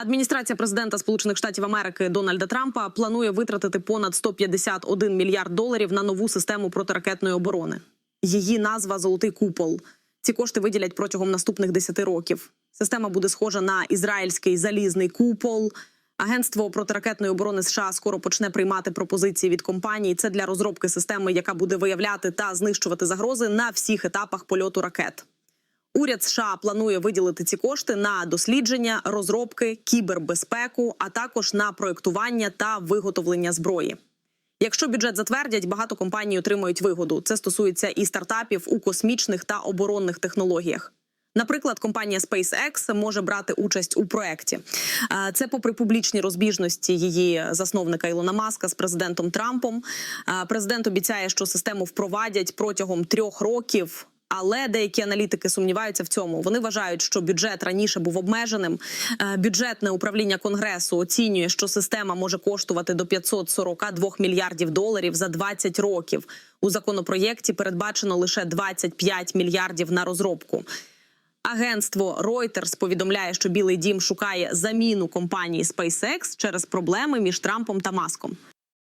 Адміністрація президента Сполучених Штатів Америки Дональда Трампа планує витратити понад 151 мільярд доларів на нову систему протиракетної оборони. Її назва Золотий купол. Ці кошти виділять протягом наступних 10 років. Система буде схожа на ізраїльський залізний купол. Агентство протиракетної оборони США скоро почне приймати пропозиції від компаній. Це для розробки системи, яка буде виявляти та знищувати загрози на всіх етапах польоту ракет. Уряд США планує виділити ці кошти на дослідження, розробки, кібербезпеку, а також на проєктування та виготовлення зброї. Якщо бюджет затвердять, багато компаній отримають вигоду. Це стосується і стартапів у космічних та оборонних технологіях. Наприклад, компанія SpaceX може брати участь у проєкті. Е, Це попри публічні розбіжності її засновника Ілона Маска з президентом Трампом. Президент обіцяє, що систему впровадять протягом трьох років. Але деякі аналітики сумніваються в цьому. Вони вважають, що бюджет раніше був обмеженим. Е, Бюджетне управління конгресу оцінює, що система може коштувати до 542 мільярдів доларів за 20 років. У законопроєкті передбачено лише 25 мільярдів на розробку. Агентство Reuters повідомляє, що Білий Дім шукає заміну компанії SpaceX через проблеми між Трампом та Маском.